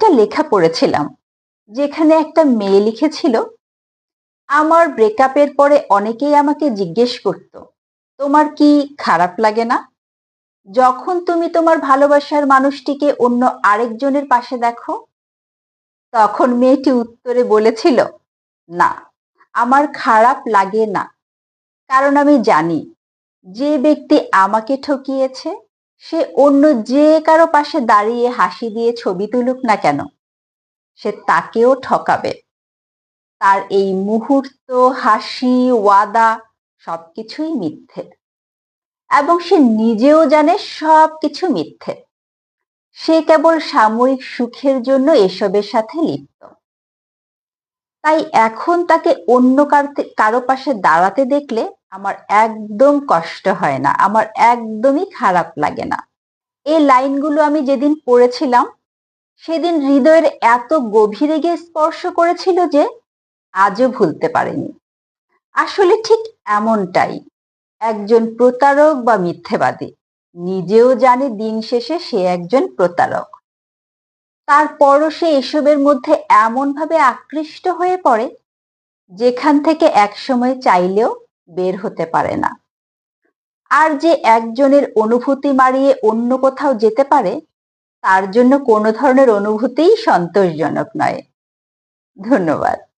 একটা লেখা পড়েছিলাম, যেখানে একটা মেয়ে লিখেছিল, আমার ব্রেকআপের পরে অনেকেই আমাকে জিজ্ঞেস করত, তোমার কি খারাপ লাগে না? যখন তুমি তোমার ভালোবাসার মানুষটিকে অন্য আরেকজনের পাশে দেখো, তখন মেয়েটি উত্তরে বলেছিল, না, আমার খারাপ লাগে না। কারণ আমি জানি, যে ব্যক্তি আমাকে ঠকিয়েছে সে অন্য যে কারও পাশে দাঁড়িয়ে হাসি দিয়ে ছবি তুলুক না কেন, সে তাকেও ঠকাবে। তার এই মুহূর্ত, হাসি, ওয়াদা সবকিছুই মিথ্যে। এবং সে নিজেও জানে সবকিছু মিথ্যে। সে কেবল সাময়িক সুখের জন্য এসবের সাথে লিপ্ত। তাই এখন তাকে অন্য কার- পাশে দাঁড়াতে দেখলে আমার একদম কষ্ট হয় না, আমার একদমই খারাপ লাগে না। এই লাইনগুলো আমি যেদিন পড়েছিলাম, সেদিন হৃদয়ের এত গভীরে গিয়ে স্পর্শ করেছিল যে আজও ভুলতে পারিনি। আসলে ঠিক এমনটাই, একজন প্রতারক বা মিথ্যেবাদী, নিজেও জানে দিন শেষে সে একজন প্রতারক। তারপরও সে এসবের মধ্যে এমনভাবে আকৃষ্ট হয়ে পড়ে, যেখান থেকে একসময় চাইলেও বের হতে পারে না। আর যে একজনের অনুভূতি মারিয়ে অন্য কোথাও যেতে পারে, তার জন্য কোনো ধরনের অনুভূতিই সন্তোষজনক নয়। ধন্যবাদ।